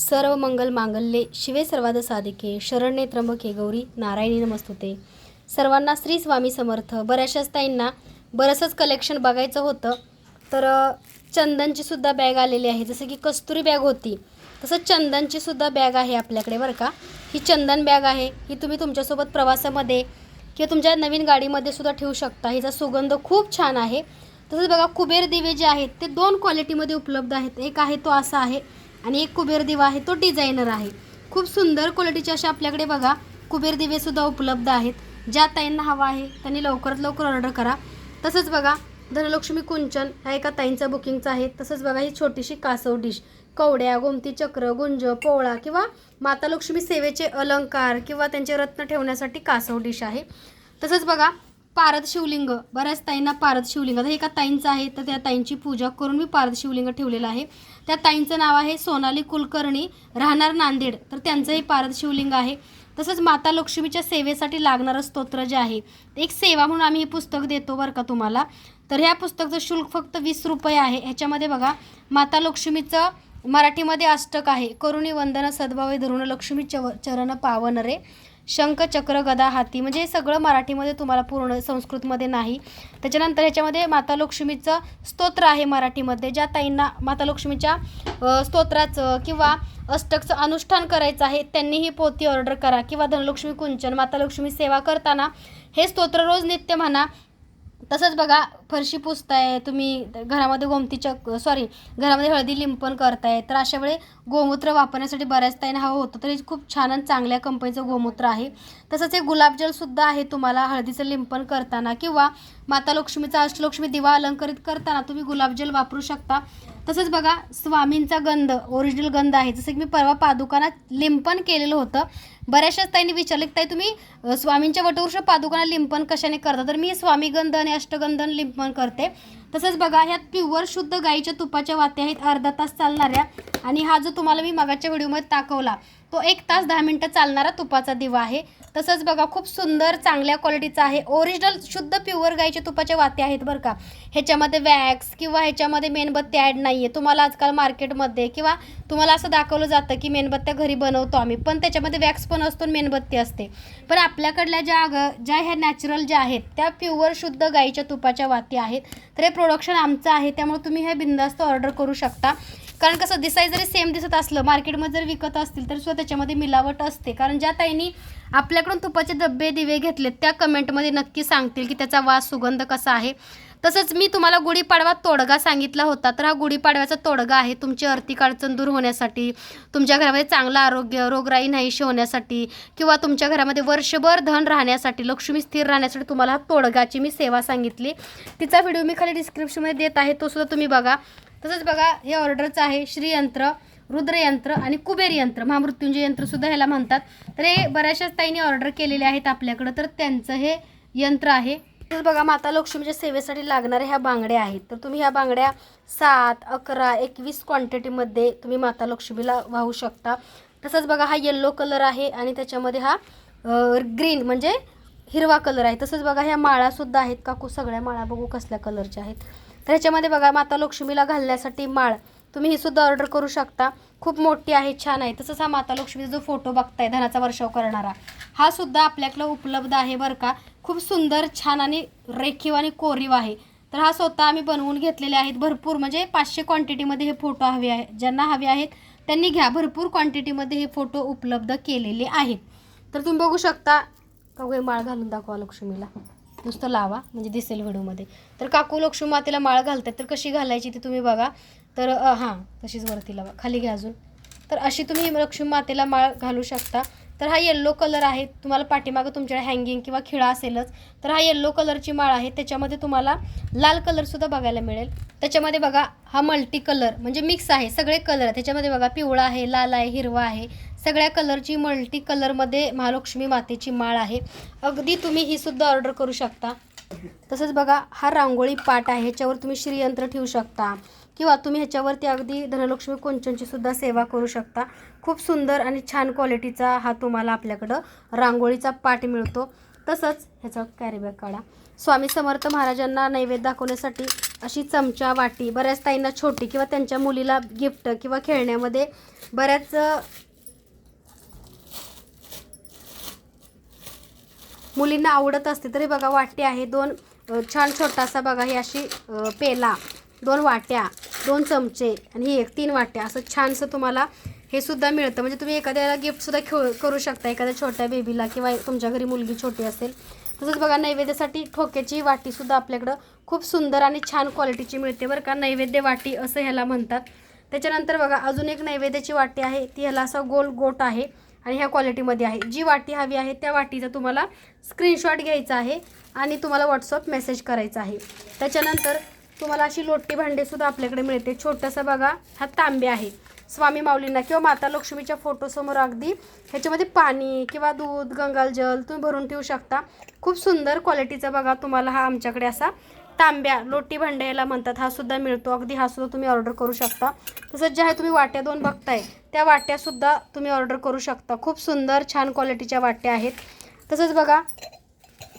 सर्व मंगल मांगल्ये शिवे सर्वाद साधिके शरण्ये त्र्यंबके गौरी नारायणी नमस्तुते. सर्वांना श्री स्वामी समर्थ. बऱ्याचशाच ताईंना बरंचंच कलेक्शन बघायचं होतं. तर चंदनचीसुद्धा चंदनची सुद्धा बॅग आलेली आहे. जसं की कस्तुरी बॅग होती तसंच चंदनची सुद्धा बॅग आहे आपल्याकडे बरं का. ही चंदन बॅग आहे. ही तुम्ही तुमच्यासोबत प्रवासामध्ये किंवा तुमच्या नवीन गाडीमध्ये सुद्धा ठेवू शकता. हिचा सुगंध खूप छान आहे. तसंच बघा कुबेर दिवे जे आहेत ते दोन क्वालिटीमध्ये उपलब्ध आहेत. एक आहे तो असा आहे आणि एक कुबेर दिवा आहे तो डिझायनर आहे. खूप सुंदर क्वालिटीचे असे आपल्याकडे बघा कुबेर दिवेसुद्धा उपलब्ध आहेत. ज्या ताईंना हवा आहे त्यांनी लवकरात लवकर ऑर्डर करा. तसंच बघा धनलक्ष्मी कुंचन ह्या एका ताईंचा बुकिंगचा आहे. तसंच बघा ही छोटीशी कासव डिश कवड्या गोमती चक्र गुंज पोवळा किंवा माता लक्ष्मी सेवेचे अलंकार किंवा त्यांचे रत्न ठेवण्यासाठी कासव डिश आहे. तसंच बघा पारद शिवलिंग बऱ्याच ताईंना पारद शिवलिंग आता हे एका ताईंचं आहे तर त्या ताईंची पूजा करून मी पारद शिवलिंग ठेवलेलं आहे. त्या ताईंचं नाव आहे सोनाली कुलकर्णी राहणार नांदेड. तर त्यांचं हे पारद शिवलिंग आहे. तसंच माता लक्ष्मीच्या सेवेसाठी लागणारं स्तोत्र जे आहे एक सेवा म्हणून आम्ही हे पुस्तक देतो बरं का तुम्हाला. तर ह्या पुस्तकचं शुल्क फक्त वीस रुपये आहे. ह्याच्यामध्ये बघा माता लक्ष्मीचं मराठीमध्ये अष्टक आहे. करुणी वंदन सद्भावे धरुण लक्ष्मी चव चरण पावन रे शंख चक्र गदा हाती म्हणजे हे सगळं मराठीमध्ये तुम्हाला पूर्ण संस्कृतमध्ये नाही. त्याच्यानंतर ह्याच्यामध्ये माता लक्ष्मीचं स्तोत्र आहे मराठीमध्ये ज्या ताईंना माता लक्ष्मीच्या स्तोत्राचं किंवा अष्टकचं अनुष्ठान करायचं आहे त्यांनी ही पोथी ऑर्डर करा. किंवा धनलक्ष्मी कुंचन माता लक्ष्मी सेवा करताना हे स्तोत्र रोज नित्य म्हणा तसंच बघा फरशी पुसताय तुम्ही घरामध्ये गोमतीच्या सॉरी घरामध्ये हळदी लिंपण करताय तर अशा वेळी गोमूत्र वापरण्यासाठी बऱ्याच ताईंना हवं होतं. तर हे खूप छान आणि चांगल्या कंपनीचं गोमूत्र आहे. तसंच हे गुलाबजलसुद्धा आहे तुम्हाला हळदीचं लिंपण करताना किंवा माता लक्ष्मीचा अष्टलक्ष्मी दिवा अलंकरित करताना तुम्ही गुलाबजल वापरू शकता. तसंच बघा स्वामींचा गंध ओरिजिनल गंध आहे. जसं की मी परवा पादुकानात लिंपण केलेलं होतं बऱ्याचशाच ताईंनी विचारले की ताई तुम्ही स्वामींच्या वटवृक्ष पादुकांना लिंपण कशाने करता? तर मी स्वामीगंध आणि अष्टगंधन लिंपण करते. तसंच बघा ह्यात प्युअर शुद्ध गाईच्या तुपाच्या वात्या आहेत अर्धा तास चालणाऱ्या. आणि हा जो तुम्हाला मी मगाच्या व्हिडिओमध्ये दाखवला तो एक तास दहा मिनटं चालणारा तुपाचा दिवा आहे. तसंच बघा खूप सुंदर चांगल्या क्वालिटीचा आहे. ओरिजिनल शुद्ध प्युअर गाईच्या तुपाच्या वात्या आहेत बरं का. ह्याच्यामध्ये वॅक्स किंवा ह्याच्यामध्ये मेणबत्ती ॲड नाही आहे तुम्हाला आजकाल मार्केटमध्ये किंवा तुम्हाला असं दाखवलं जातं की मेणबत्त्या घरी बनवतो आम्ही पण त्याच्यामध्ये वॅक्स पण असतो आणि मेणबत्ती असते. पण आपल्याकडल्या ज्या ग ज्या ह्या नॅचरल ज्या आहेत त्या प्युअर शुद्ध गाईच्या तुपाच्या वाती आहेत. तर हे प्रोडक्शन आमचं आहे त्यामुळे तुम्ही हे बिंदास्त ऑर्डर करू शकता. कारण कसं दिसाय जरी सेम दिसत असलं मार्केटमध्ये जर विकत असतील तर सुद्धा त्याच्यामध्ये मिलावट असते. कारण ज्या ताईंनी आपल्याकडून तुपाचे डब्बे दिवे घेतलेत त्या कमेंटमध्ये नक्की सांगतील की त्याचा वास सुगंध कसा आहे. तसंच मी तुम्हाला गुढीपाडवा तोडगा सांगितला होता. तर हा गुढीपाडव्याचा तोडगा आहे तुमची आर्थिक अडचण दूर होण्यासाठी तुमच्या घरामध्ये चांगलं आरोग्य रोगराई नाहीशी होण्यासाठी किंवा तुमच्या घरामध्ये वर्षभर धन राहण्यासाठी लक्ष्मी स्थिर राहण्यासाठी तुम्हाला हा तोडगाची मी सेवा सांगितली. तिचा व्हिडिओ मी खाली डिस्क्रिप्शनमध्ये देत आहे तो सुद्धा तुम्ही बघा. तसंच बघा हे ऑर्डरचं आहे श्रीयंत्र रुद्रयंत्र आणि कुबेर यंत्र महामृत्युंजय यंत्रसुद्धा ह्याला म्हणतात. तर हे बऱ्याचशाच ताईंनी ऑर्डर केलेले आहेत आपल्याकडं तर त्यांचं हे यंत्र आहे. बघा माता लक्ष्मीच्या सेवेसाठी लागणाऱ्या ह्या बांगड्या आहेत. तर तुम्ही ह्या बांगड्या सात अकरा एकवीस क्वांटिटीमध्ये तुम्ही माता लक्ष्मीला वाहू शकता. तसंच बघा हा येल्लो कलर आहे आणि त्याच्यामध्ये हा ग्रीन म्हणजे हिरवा कलर आहे. तसंच बघा ह्या माळासुद्धा आहेत काकू. सगळ्या माळा बघू कसल्या कलरच्या आहेत. तर ह्याच्यामध्ये बघा माता लक्ष्मीला घालण्यासाठी माळ. तुम्ही ही सुद्धा ऑर्डर करू शकता. खूप मोठी आहे छान आहे. तसंच हा माता लक्ष्मीचा जो फोटो बघताय धनाचा वर्षाव करणारा हा सुद्धा आपल्याकडं उपलब्ध आहे बरं का. खूप सुंदर छान आणि रेखीव आणि कोरीव आहे. तर हा स्वतः आम्ही बनवून घेतलेले आहेत भरपूर म्हणजे पाचशे क्वांटिटीमध्ये हे फोटो हवे आहे ज्यांना हवे आहेत त्यांनी घ्या. भरपूर क्वांटिटीमध्ये हे फोटो उपलब्ध केलेले आहेत. तर तुम्ही बघू शकता काकू माळ घालून दाखवा लक्ष्मीला. नुसतं लावा म्हणजे दिसेल व्हिडिओमध्ये. तर काकू लक्ष्मी मातेला माळ घालतात. तर कशी घालायची ती तुम्ही बघा. तर हां तशीच वरती लावा. खाली घ्या अजून. तर अशी तुम्ही लक्ष्मी मातेला माळ घालू शकता. तर हा येल्लो कलर आहे. तुम्हाला पाठीमागं तुमच्याकडे हँगिंग किंवा खिळा असेलच तर हा येल्लो कलरची माळ आहे. त्याच्यामध्ये तुम्हाला लाल कलरसुद्धा बघायला मिळेल. त्याच्यामध्ये बघा हा मल्टी कलर म्हणजे मिक्स आहे. सगळे कलर आहे त्याच्यामध्ये बघा पिवळा आहे लाल आहे हिरवा आहे. सगळ्या कलरची मल्टी कलरमध्ये महालक्ष्मी मातेची माळ आहे. अगदी तुम्ही ही सुद्धा ऑर्डर करू शकता. तसंच बघा हा रांगोळी पाट आहे ह्याच्यावर तुम्ही श्रीयंत्र ठेवू शकता. किंवा तुम्ही ह्याच्यावरती अगदी धनलक्ष्मी कुंचनचीसुद्धा सेवा करू शकता. खूप सुंदर आणि छान क्वालिटीचा हा तुम्हाला आपल्याकडं रांगोळीचा पाट मिळतो. तसंच ह्याचा कॅरीबॅग काढा. स्वामी समर्थ महाराजांना नैवेद्य दाखवण्यासाठी अशी चमचा वाटी बऱ्याच ताईंना छोटी किंवा त्यांच्या मुलीला गिफ्ट किंवा खेळण्यामध्ये बऱ्याच मुलींना आवडत असते तरी बघा वाटी आहे. दोन छान छोटासा बघा ही अशी पेला दोन वाट्या दोन चमचे आणि ही एक तीन वाट्या. असं छानसं तुम्हाला हे सुद्धा मिळतं. म्हणजे तुम्ही एखाद्याला गिफ्टसुद्धा खेळ करू शकता. एखाद्या छोट्या बेबीला किंवा तुमच्या घरी मुलगी छोटी असेल तसंच बघा नैवेद्यासाठी ठोक्याची वाटीसुद्धा आपल्याकडं खूप सुंदर आणि छान क्वालिटीची मिळते बरं का. नैवेद्य वाटी असं ह्याला म्हणतात. त्याच्यानंतर बघा अजून एक नैवेद्याची वाटी आहे. ती ह्याला असा गोल गोट आहे. आणि ह्या क्वालिटीमध्ये आहे. जी वाटी हवी आहे त्या वाटीचा तुम्हाला स्क्रीनशॉट घ्यायचा आहे आणि तुम्हाला व्हॉट्सअप मेसेज करायचा आहे. त्याच्यानंतर तुम्हाला अशी लोटी भांडेसुद्धा आपल्याकडे मिळते. छोटंसं बघा हा तांबे आहे. स्वामी माऊलींना किंवा माता लक्ष्मीच्या फोटोसमोर अगदी ह्याच्यामध्ये पाणी किंवा दूध गंगाजल तुम्ही भरून ठेवू शकता. खूप सुंदर क्वालिटीचा बघा तुम्हाला हा आमच्याकडे असा तांब्या लोटी भांड्याला म्हणतात हा सुद्धा मिळतो. अगदी हा सुद्धा तुम्ही ऑर्डर करू शकता. तसंच जे आहे तुम्ही वाट्या दोन बघताय त्या वाट्यासुद्धा तुम्ही ऑर्डर करू शकता. खूप सुंदर छान क्वालिटीच्या वाट्या आहेत. तसंच बघा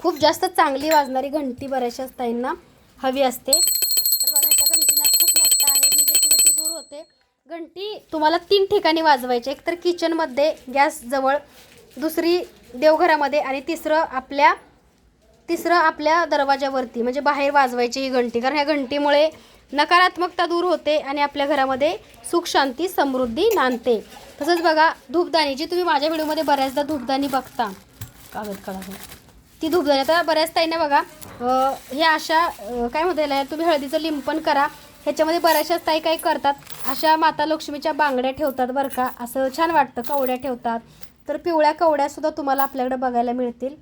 खूप जास्त चांगली वाजणारी घंटी बऱ्याचशाच ताईंना हवी असते. तर बघा त्या घंटीना खूप मोठं आहे. निगेटिव्हिटी दूर होते. घंटी तुम्हाला तीन ठिकाणी वाजवायची. एक तर किचनमध्ये गॅसजवळ दुसरी देवघरामध्ये आणि तिसरं आपल्या तिसरं आपल्या दरवाजावरती म्हणजे बाहेर वाजवायची ही घंटी. कारण ह्या घंटीमुळे नकारात्मकता दूर होते आणि आपल्या घरामध्ये सुख शांती समृद्धी नांदते. तसंच बघा धूपदाणी जी तुम्ही माझ्या व्हिडिओमध्ये बऱ्याचदा धूपदाणी बघता. कागद काढा ती धूपदाणी. आता बऱ्याच ताईंना बघा हे अशा काय म्हणता तुम्ही हळदीचं लिंपण करा. ह्याच्यामध्ये बऱ्याचशाच ताई काय करतात अशा माता लक्ष्मीच्या बांगड्या ठेवतात बरं का. असं छान वाटतं कवड्या ठेवतात. तर पिवळ्या कवड्यासुद्धा तुम्हाला आपल्याकडे बघायला मिळतील.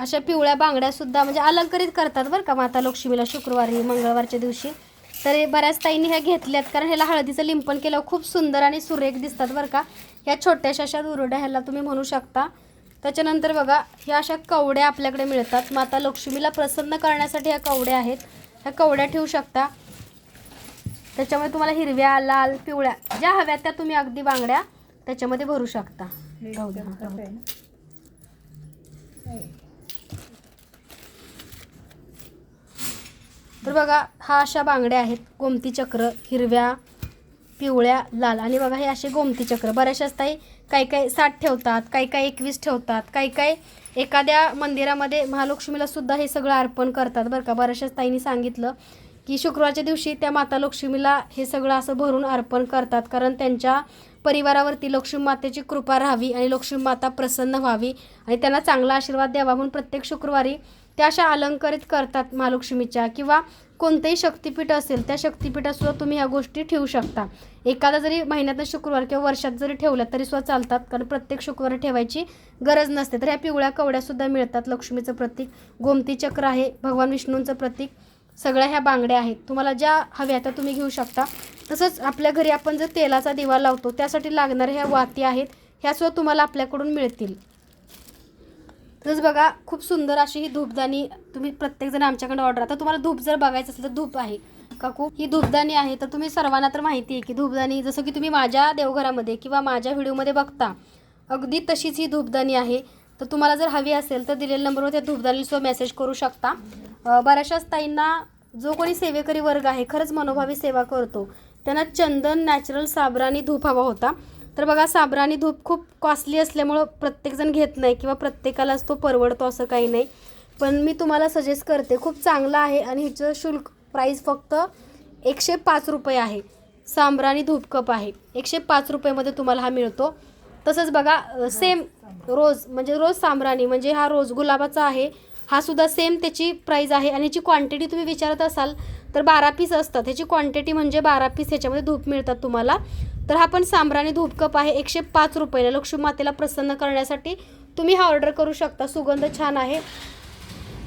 अशा पिवळ्या बांगड्यासुद्धा म्हणजे अलंकरित करतात बरं का. माता लक्ष्मीला शुक्रवारी मंगळवारच्या दिवशी. तर हे बऱ्याच ताईंनी ह्या घेतल्यात कारण ह्याला हळदीचं लिंपण केल्यावर खूप सुंदर आणि सुरेख दिसतात बरं का. ह्या छोट्याशा अशा दुरड्या ह्याला तुम्ही म्हणू शकता. त्याच्यानंतर बघा ह्या अशा कवड्या आपल्याकडे मिळतात. माता लक्ष्मीला प्रसन्न करण्यासाठी ह्या कवड्या आहेत. ह्या कवड्या ठेवू शकता. त्याच्यामध्ये तुम्हाला हिरव्या लाल पिवळ्या ज्या हव्या त्या तुम्ही अगदी बांगड्या त्याच्यामध्ये भरू शकता. तर बघा हा अशा बांगड्या आहेत. गोमती चक्र हिरव्या पिवळ्या लाल. आणि बघा हे असे गोमती चक्र. बऱ्याचशाच ताई काही काही साठ ठेवतात काही काही एकवीस ठेवतात काही काही एखाद्या मंदिरामध्ये महालक्ष्मीला सुद्धा हे सगळं अर्पण करतात बरं का. बऱ्याचशाच ताईंनी सांगितलं की शुक्रवारच्या दिवशी त्या माता लक्ष्मीला हे सगळं असं भरून अर्पण करतात. कारण त्यांच्या परिवारावरती लक्ष्मी मातेची कृपा राहावी आणि लक्ष्मी माता प्रसन्न व्हावी आणि त्यांना चांगला आशीर्वाद द्यावा. म्हणून प्रत्येक शुक्रवारी त्या अशा अलंकारित करतात महालक्ष्मीच्या किंवा कोणतंही शक्तिपीठ असेल त्या शक्तिपीठात तुम्ही ह्या गोष्टी ठेवू शकता. एखादा जरी महिन्यातनं शुक्रवार किंवा वर्षात जरी ठेवल्या तरी सुद्धा चालतात कारण प्रत्येक शुक्रवारी ठेवायची गरज नसते. तर ह्या पिवळ्या कवड्यासुद्धा मिळतात लक्ष्मीचं प्रतीक गोमती चक्र आहे भगवान विष्णूंचं प्रतीक सगळ्या ह्या बांगड्या आहेत. तुम्हाला ज्या हव्या त्या तुम्ही घेऊ शकता. तसंच आपल्या घरी आपण जर तेलाचा दिवा लावतो त्यासाठी लागणाऱ्या ह्या वाती आहेत ह्यासुद्धा तुम्हाला आपल्याकडून मिळतील. तसंच बघा खूप सुंदर अशी ही धूपदाणी तुम्ही प्रत्येकजण आमच्याकडे ऑर्डर आता तुम्हाला धूप जर बघायचं असेल तर धूप आहे. काकू ही धूपदाणी आहे तर तुम्ही सर्वांना तर माहिती आहे की धूपदाणी जसं की तुम्ही माझ्या देवघरामध्ये किंवा माझ्या व्हिडिओमध्ये बघता अगदी तशीच ही धूपदाणी आहे. तर तुम्हाला जर हवी असेल तर दिलेल्या नंबरवर त्या धूपदाणीसह मेसेज करू शकता. बऱ्याचशाच ताईंना जो कोणी सेवेकरी वर्ग आहे खरंच मनोभावी सेवा करतो. त्यांना चंदन नॅचरल साबरानी धूप हवा होता. तर बघा साबरानी धूप खूप कॉस्टली असल्यामुळं प्रत्येकजण घेत नाही किंवा प्रत्येकालाच तो परवडतो असं काही नाही. पण मी तुम्हाला सजेस्ट करते खूप चांगलं आहे आणि ह्याचं शुल्क प्राईस फक्त एकशे पाच रुपये आहे. सांब्राणी धूप कप आहे. एकशे पाच रुपयेमध्ये तुम्हाला हा मिळतो. तसंच बघा सेम रोज म्हणजे रोज सांबराणी म्हणजे हा रोज गुलाबाचा आहे हा सुद्धा सेम त्याची प्राईज आहे आणि ह्याची क्वांटिटी तुम्ही विचारत असाल तर बारा पीस असतात. ह्याची क्वांटिटी म्हणजे बारा पीस ह्याच्यामध्ये धूप मिळतात तुम्हाला. तर हा पण सांबराने धूप कप आहे. एकशे पाच रुपयाला लक्ष्मी मातेला प्रसन्न करण्यासाठी तुम्ही हा ऑर्डर करू शकता. सुगंध छान आहे.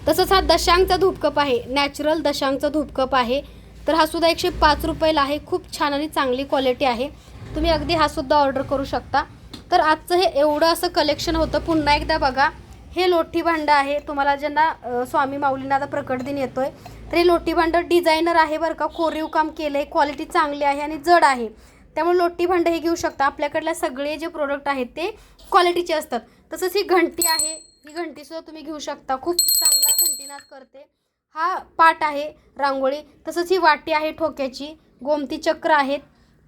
तसंच हा दशांगचा धूपकप आहे. नॅचरल दशांगचा धूपकप आहे. तर हा सुद्धा एकशे पाच रुपयाला आहे. खूप छान आणि चांगली क्वालिटी आहे. तुम्ही अगदी हा सुद्धा ऑर्डर करू शकता. तर आजचं हे एवढं असं कलेक्शन होतं. पुन्हा एकदा बघा. हे लोठी भांडं आहे. तुम्हाला ज्यांना स्वामी माऊलींना आता प्रकट दिन येतो आहे तर हे लोठी भांडं डिझायनर आहे बरं का. कोरीव काम केलं आहे क्वालिटी चांगली आहे आणि जड आहे. त्यामुळे लोटी भांडं हे घेऊ शकता. आपल्याकडल्या सगळे जे प्रोडक्ट आहेत ते क्वालिटीचे असतात. तसंच ही घंटी आहे. ही घंटीसुद्धा तुम्ही घेऊ शकता. खूप चांगला घंटीनाद करते. हा पाट आहे रांगोळी. तसंच ही वाटी आहे ठोक्याची. गोमती चक्र आहेत.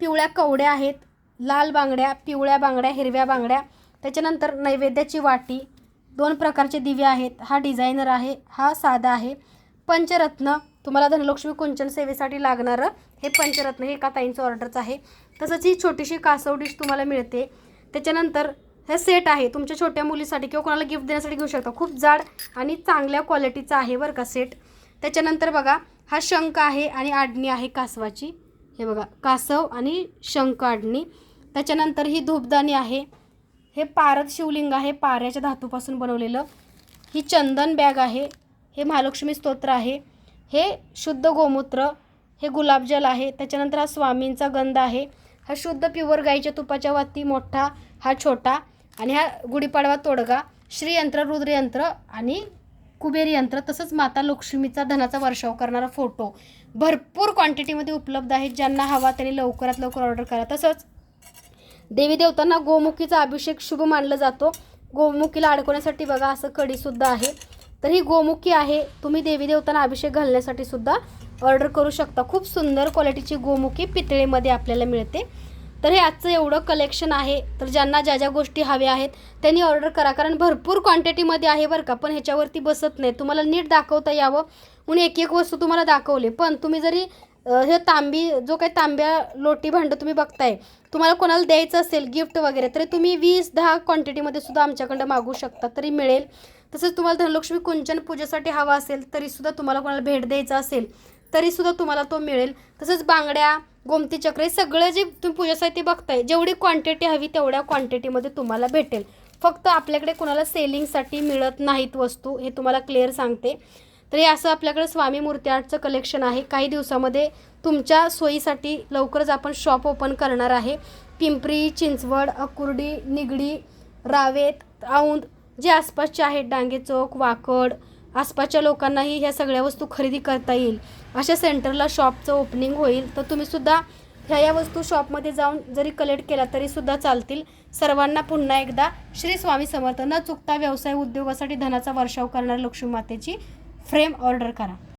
पिवळ्या कवड्या आहेत. लाल बांगड्या पिवळ्या बांगड्या हिरव्या बांगड्या. त्याच्यानंतर नैवेद्याची वाटी. दोन प्रकारचे दिवे आहेत. हा डिझायनर आहे. हा साधा आहे. पंचरत्न. तुम्हाला धनलक्ष्मी कुंचन सेवेसाठी लागणारं हे पंचरत्न हे एका ताईंचं ऑर्डरचं आहे. तसंच ही छोटीशी कासव डिश तुम्हाला मिळते. त्याच्यानंतर हे सेट आहे. तुमच्या छोट्या मुलीसाठी किंवा कोणाला गिफ्ट देण्यासाठी घेऊ शकता. खूप जाड आणि चांगल्या क्वालिटीचा आहे बरं का सेट त्याच्यानंतर बघा हा शंख आहे आणि आडणी आहे कासवाची. हे बघा कासव आणि शंख आडणी. त्याच्यानंतर ही धूपदाणी आहे. हे पारद शिवलिंग आहे. पाऱ्याच्या धातूपासून बनवलेलं. ही चंदन बॅग आहे. हे महालक्ष्मी स्तोत्र आहे. हे शुद्ध गोमूत्र हे गुलाबजल आहे. त्याच्यानंतर हा स्वामींचा गंध आहे. हा शुद्ध प्युअर गाईच्या तुपाच्या वाती मोठा हा छोटा आणि हा गुढीपाडवा तोडगा श्रीयंत्र रुद्रयंत्र आणि कुबेर यंत्र तसंच माता लक्ष्मीचा धनाचा वर्षाव करणारा फोटो. भरपूर क्वांटिटीमध्ये उपलब्ध आहेत. ज्यांना हवा त्यांनी लवकरात लवकर ऑर्डर करा. तसंच देवी देवतांना गोमुखीचा अभिषेक शुभ मानला जातो. गोमुखीला अडकवण्यासाठी बघा असं कडीसुद्धा आहे. तर ही गोमुखी आहे. तुम्ही देवी देवतांना अभिषेक घालण्यासाठी सुद्धा ऑर्डर करू शकता. खूप सुंदर क्वालिटीची गोमुखी पितळेमध्ये आपल्याला मिळते. तर हे आजचं एवढं कलेक्शन आहे. तर ज्यांना ज्या ज्या गोष्टी हव्या आहेत त्यांनी ऑर्डर करा. कारण भरपूर क्वांटिटीमध्ये आहे बरं का पण ह्याच्यावरती बसत नाही तुम्हाला नीट दाखवता यावं. म्हणून एक एक वस्तू तुम्हाला दाखवली. पण तुम्ही जरी हे तांबी जो काही तांब्या लोटी भांडं तुम्ही बघताय तुम्हाला कोणाला द्यायचं असेल गिफ्ट वगैरे तरी तुम्ही वीस दहा क्वांटिटीमध्ये सुद्धा आमच्याकडं मागू शकता तरी मिळेल. तसंच तुम्हाला धनलक्ष्मी कुंचन पूजेसाठी हवा असेल तरीसुद्धा तुम्हाला कोणाला भेट द्यायचं असेल तरीसुद्धा तुम्हाला तो मिळेल. तसंच बांगड्या गोमती चक्र हे सगळं जे तुम्ही पूजा साहित्य बघताय जेवढी क्वांटिटी हवी तेवढ्या क्वांटिटीमध्ये तुम्हाला भेटेल. फक्त आपल्याकडे कोणाला सेलिंगसाठी मिळत नाहीत वस्तू हे तुम्हाला क्लिअर सांगते. तर हे असं आपल्याकडे स्वामी मूर्ती आर्टचं कलेक्शन आहे. काही दिवसामध्ये तुमच्या सोयीसाठी लवकरच आपण शॉप ओपन करणार आहे. पिंपरी चिंचवड अकुर्डी निगडी रावेत औंद जे आसपासचे आहेत डांगे चौक वाकड आसपासच्या लोकांनाही ह्या सगळ्या वस्तू खरेदी करता येईल. अशा सेंटरला शॉपचं ओपनिंग होईल तर तुम्हीसुद्धा ह्या या वस्तू शॉपमध्ये जाऊन जरी कलेक्ट केला तरीसुद्धा चालतील. सर्वांना पुन्हा एकदा श्री स्वामी समर्थ न चुकता व्यवसाय उद्योगासाठी धनाचा वर्षाव करणाऱ्या लक्ष्मी मातेची फ्रेम ऑर्डर करा.